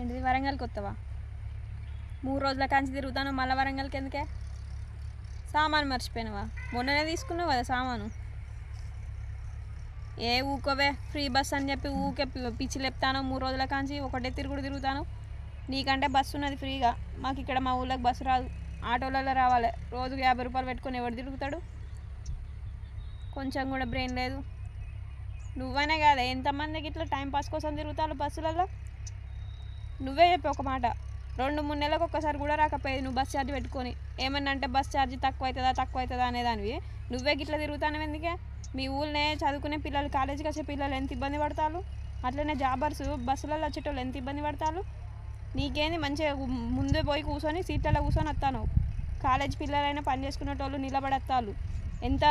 ఏంటిది? వరంగల్కి వస్తావా మూడు రోజుల కాంచి తిరుగుతాను మళ్ళీ వరంగల్కి ఎందుకే? సామాను మర్చిపోయినావా? మొన్ననే తీసుకున్నావు కదా సామాను. ఏ ఊకోవే ఫ్రీ బస్ అని చెప్పి ఊకే పిచ్చి లేపుతాను మూడు రోజుల కాంచి ఒకటే తిరుగుడు తిరుగుతాను నీకంటే బస్సు ఉన్నది ఫ్రీగా. మాకు ఇక్కడ మా ఊళ్ళోకి బస్సు రాదు. ఆటోలలో రావాలి. రోజుకి యాభై రూపాయలు పెట్టుకొని ఎవడు తిరుగుతాడు? కొంచెం కూడా బ్రెయిన్ లేదు. నువ్వైనా కాదా ఎంతమందికి ఇట్లా టైం పాస్ కోసం తిరుగుతారు బస్సులలో? నువ్వే చెప్పి ఒక మాట. రెండు మూడు నెలలకు ఒక్కసారి కూడా రాకపోయేది నువ్వు బస్ ఛార్జ్ పెట్టుకొని. ఏమన్నా అంటే బస్ ఛార్జ్ తక్కువ అవుతుందా తక్కువ అవుతుందా అనేదానివి నువ్వే గిట్లా తిరుగుతాను ఎందుకే? మీ ఊళ్ళనే చదువుకునే పిల్లలు కాలేజీకి వచ్చే పిల్లలు ఎంత ఇబ్బంది పడతారు? అట్లనే జాబర్స్ బస్సులలో వచ్చేటోళ్ళు ఎంత ఇబ్బంది పడతారు? నీకేంది మంచిగా ముందే పోయి కూర్చొని సీట్లలో కూర్చొని వస్తాను కాలేజ్ పిల్లలైనా పని చేసుకునేటోళ్ళు నిలబడేస్తారు ఎంత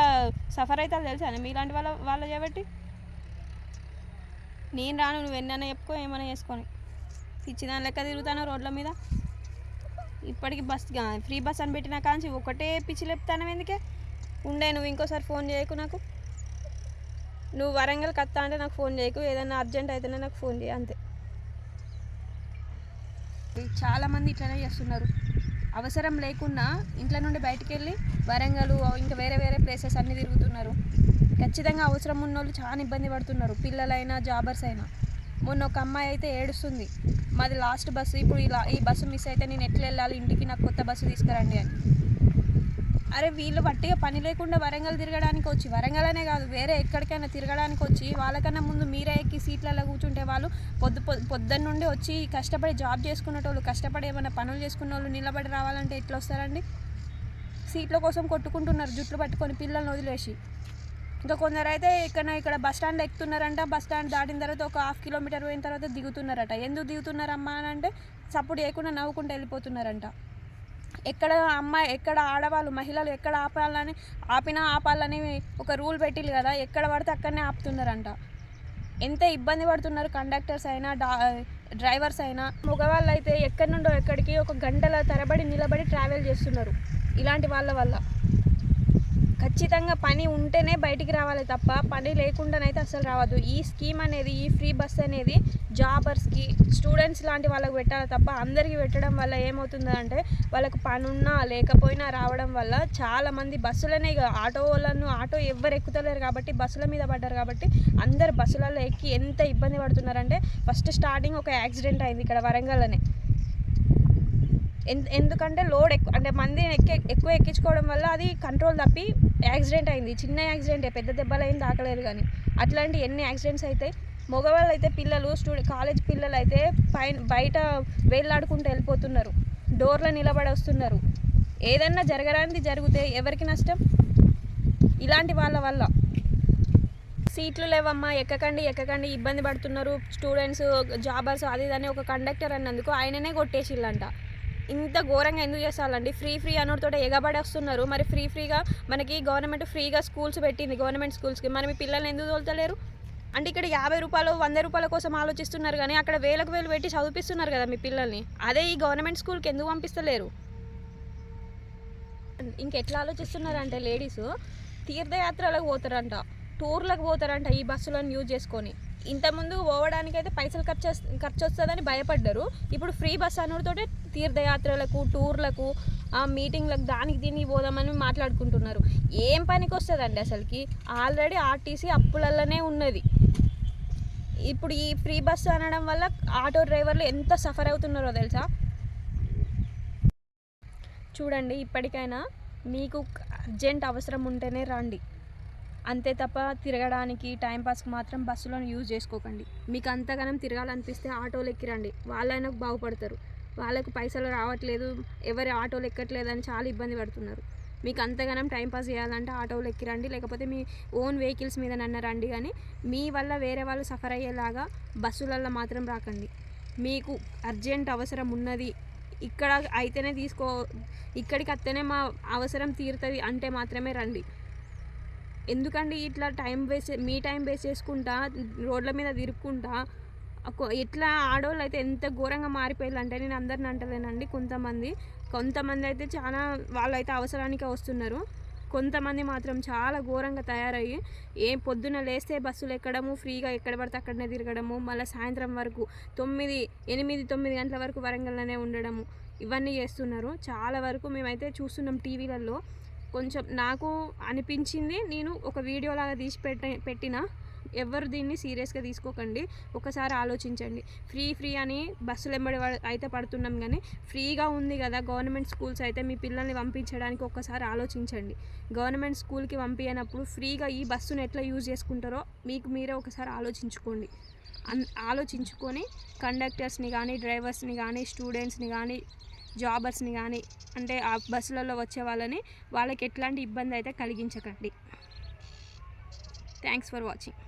సఫర్ అవుతారో తెలుసా? మీలాంటి వాళ్ళ వాళ్ళ చేయబట్టి నేను రాను నువ్వు ఎన్నైనా చెప్పుకో ఏమైనా చేసుకొని. పిచ్చిదాని లెక్క తిరుగుతాను రోడ్ల మీద. ఇప్పటికి బస్ ఫ్రీ బస్ అని పెట్టిన కాంచి ఒకటే పిచ్చి లేపుతాను ఎందుకే? ఉండే నువ్వు ఇంకోసారి ఫోన్ చేయకు నాకు. నువ్వు వరంగల్కి వస్తా అంటే నాకు ఫోన్ చేయకు ఏదైనా అర్జెంట్ అయితేనే నాకు ఫోన్ చేయ అంతే. చాలామంది ఇట్లనే చేస్తున్నారు. అవసరం లేకుండా ఇంట్లో నుండి బయటకు వెళ్ళి వరంగల్ ఇంకా వేరే వేరే ప్లేసెస్ అన్నీ తిరుగుతున్నారు. ఖచ్చితంగా అవసరం ఉన్న వాళ్ళు చాలా ఇబ్బంది పడుతున్నారు పిల్లలైనా జాబర్స్ అయినా. మొన్న ఒక అమ్మాయి అయితే ఏడుస్తుంది. మాది లాస్ట్ బస్సు. ఇప్పుడు ఇలా ఈ బస్సు మిస్ అయితే నేను ఎట్లా వెళ్ళాలి? ఇంటికి నాకు కొత్త బస్సు తీసుకురండి అని. అరే వీళ్ళు పట్టిగా పని లేకుండా వరంగల్ తిరగడానికి వచ్చి వరంగల్ అనే కాదు వేరే ఎక్కడికైనా తిరగడానికి వచ్చి వాళ్ళకన్నా ముందు మీరే ఎక్కి సీట్లలో కూర్చుంటే వాళ్ళు పొద్దు పొద్దున్న నుండి వచ్చి కష్టపడి జాబ్ చేసుకునేటోళ్ళు కష్టపడి ఏమైనా పనులు చేసుకున్న వాళ్ళు నిలబడి రావాలంటే ఎట్లా వస్తారండి? సీట్ల కోసం కొట్టుకుంటున్నారు జుట్లు పట్టుకొని పిల్లల్ని వదిలేసి. ఇంకా కొందరు అయితే ఇక్కడ ఇక్కడ బస్ స్టాండ్ ఎక్కుతున్నారంట. బస్ స్టాండ్ దాటిన తర్వాత ఒక హాఫ్ కిలోమీటర్ పోయిన తర్వాత దిగుతున్నారట. ఎందుకు దిగుతున్నారమ్మా అని అంటే సపోర్ట్ చేయకుండా నవ్వుకుంటూ వెళ్ళిపోతున్నారంట. ఎక్కడ అమ్మాయి ఎక్కడ ఆడవాళ్ళు మహిళలు ఎక్కడ ఆపాలని ఆపినా ఆపాలని ఒక రూల్ పెట్టిల్లు కదా. ఎక్కడ పడితే అక్కడనే ఆపుతున్నారంట. ఎంత ఇబ్బంది పడుతున్నారు కండక్టర్స్ అయినా డా డ్రైవర్స్ అయినా. మగవాళ్ళు అయితే ఎక్కడి నుండో ఎక్కడికి ఒక గంటల తరబడి నిలబడి ట్రావెల్ చేస్తున్నారు. ఇలాంటి వాళ్ళ వల్ల. ఖచ్చితంగా పని ఉంటేనే బయటికి రావాలి తప్ప పని లేకుండానైతే అసలు రావద్దు. ఈ స్కీమ్ అనేది ఈ ఫ్రీ బస్ అనేది జాబర్స్కి స్టూడెంట్స్ లాంటి వాళ్ళకి పెట్టాలి తప్ప అందరికీ పెట్టడం వల్ల ఏమవుతుందంటే వాళ్ళకు పని ఉన్నా లేకపోయినా రావడం వల్ల చాలామంది బస్సులనే ఆటో వాళ్ళను ఆటో ఎవరు ఎక్కుతలేరు కాబట్టి బస్సుల మీద పడ్డారు కాబట్టి అందరు బస్సులలో ఎక్కి ఎంత ఇబ్బంది పడుతున్నారంటే ఫస్ట్ స్టార్టింగ్ ఒక యాక్సిడెంట్ అయింది ఇక్కడ వరంగల్లోనే. అనే ఎందుకంటే లోడ్ ఎక్కువ అంటే మంది ఎక్కి ఎక్కువ ఎక్కించుకోవడం వల్ల అది కంట్రోల్ తప్పి యాక్సిడెంట్ అయింది. చిన్న యాక్సిడెంటే పెద్ద దెబ్బలు అయింది దాకలేదు కానీ. అట్లాంటి ఎన్ని యాక్సిడెంట్స్ అయితే మగవాళ్ళు అయితే పిల్లలు స్టూడె కాలేజ్ పిల్లలు అయితే పైన బయట వేళ్ళాడుకుంటూ వెళ్ళిపోతున్నారు. డోర్లో నిలబడి వస్తున్నారు. ఏదన్నా జరగరానిది జరిగితే ఎవరికి నష్టం? ఇలాంటి వాళ్ళ వల్ల. సీట్లు లేవమ్మా ఎక్కకండి ఎక్కకండి ఇబ్బంది పడుతున్నారు. స్టూడెంట్స్ జాబర్స్ అది ఇది అని ఒక కండక్టర్ అన్నందుకు ఆయననే కొట్టేసిల్లంట. ఇంత ఘోరంగా ఎందుకు చేస్తారండి? ఫ్రీ ఫ్రీ అనోడితో ఎగబడి వస్తున్నారు. మరి ఫ్రీ ఫ్రీగా మనకి గవర్నమెంట్ ఫ్రీగా స్కూల్స్ పెట్టింది గవర్నమెంట్ స్కూల్స్కి. మరి మీ పిల్లల్ని ఎందుకు తోలుతలేరు? అంటే ఇక్కడ యాభై రూపాయలు వంద రూపాయల కోసం ఆలోచిస్తున్నారు కానీ అక్కడ వేలకు వేలు పెట్టి చదివిపిస్తున్నారు కదా మీ పిల్లల్ని. అదే ఈ గవర్నమెంట్ స్కూల్కి ఎందుకు పంపిస్తలేరు? ఇంకెట్లా ఆలోచిస్తున్నారు అంటే లేడీస్ తీర్థయాత్రలకు పోతారంట. టూర్లకు పోతారంట ఈ బస్సులను యూజ్ చేసుకొని. ఇంతకుముందు పోవడానికి అయితే పైసలు ఖర్చు ఖర్చు వస్తుందని భయపడ్డారు. ఇప్పుడు ఫ్రీ బస్ అనుడితోటే తీర్థయాత్రలకు టూర్లకు ఆ మీటింగ్లకు దానికి దీనికి పోదామని మాట్లాడుకుంటున్నారు. ఏం పనికి వస్తుందండి అసలుకి? ఆల్రెడీ ఆర్టీసీ అప్పులలోనే ఉన్నది. ఇప్పుడు ఈ ఫ్రీ బస్సు అనడం వల్ల ఆటో డ్రైవర్లు ఎంత సఫర్ అవుతున్నారో తెలుసా? చూడండి ఇప్పటికైనా మీకు అర్జెంట్ అవసరం ఉంటేనే రండి. అంతే తప్ప తిరగడానికి టైంపాస్కి మాత్రం బస్సులను యూజ్ చేసుకోకండి. మీకు అంతగానం తిరగాలనిపిస్తే ఆటోలు ఎక్కిరండి. వాళ్ళైనా బాగుపడతారు. వాళ్ళకు పైసలు రావట్లేదు. ఎవరి ఆటోలు ఎక్కట్లేదు అని చాలా ఇబ్బంది పడుతున్నారు. మీకు అంతగానం టైంపాస్ చేయాలంటే ఆటోలు ఎక్కిరండి. లేకపోతే మీ ఓన్ వెహికల్స్ మీద నన్న రండి కానీ మీ వల్ల వేరే వాళ్ళు సఫర్ అయ్యేలాగా బస్సులలో మాత్రం రాకండి. మీకు అర్జెంట్ అవసరం ఉన్నది. ఇక్కడ అయితేనే తీసుకో ఇక్కడికి వస్తేనే మా అవసరం తీరుతుంది అంటే మాత్రమే రండి. ఎందుకండి ఇట్లా టైం వేస్ట్ మీ టైం వేస్ట్ చేసుకుంటా రోడ్ల మీద తిరుక్కుంటా ఎట్లా ఆడవాళ్ళు అయితే ఎంత ఘోరంగా మారిపోయారు అంటే నేను అందరిని అంటలేనండి కొంతమంది. కొంతమంది అయితే చాలా వాళ్ళైతే అవసరానికే వస్తున్నారు. కొంతమంది మాత్రం చాలా ఘోరంగా తయారయ్యి ఏం పొద్దున లేస్తే బస్సులు ఎక్కడము ఫ్రీగా ఎక్కడ పడితే అక్కడనే తిరగడము మళ్ళీ సాయంత్రం వరకు తొమ్మిది ఎనిమిది తొమ్మిది గంటల వరకు వరంగల్లోనే ఉండడము ఇవన్నీ చేస్తున్నారు. చాలా వరకు మేమైతే చూస్తున్నాం టీవీలలో. కొంచెం నాకు అనిపించింది. నేను ఒక వీడియోలాగా తీసి పెట్ట పెట్టిన. ఎవరు దీన్ని సీరియస్గా తీసుకోకండి. ఒకసారి ఆలోచించండి. ఫ్రీ ఫ్రీ అని బస్సులు ఎంబడి అయితే పడుతున్నాం కానీ ఫ్రీగా ఉంది కదా గవర్నమెంట్ స్కూల్స్ అయితే మీ పిల్లల్ని పంపించడానికి ఒక్కసారి ఆలోచించండి. గవర్నమెంట్ స్కూల్కి పంపించినప్పుడు ఫ్రీగా ఈ బస్సును ఎట్లా యూజ్ చేసుకుంటారో మీకు మీరే ఒకసారి ఆలోచించుకోండి. అన్ ఆలోచించుకొని కండక్టర్స్ని కానీ డ్రైవర్స్ని కానీ స్టూడెంట్స్ని కానీ జాబర్స్ని కానీ అంటే ఆ బస్సులలో వచ్చే వాళ్ళని వాళ్ళకి ఎట్లాంటి ఇబ్బంది అయితే కలిగించకండి. Thanks for watching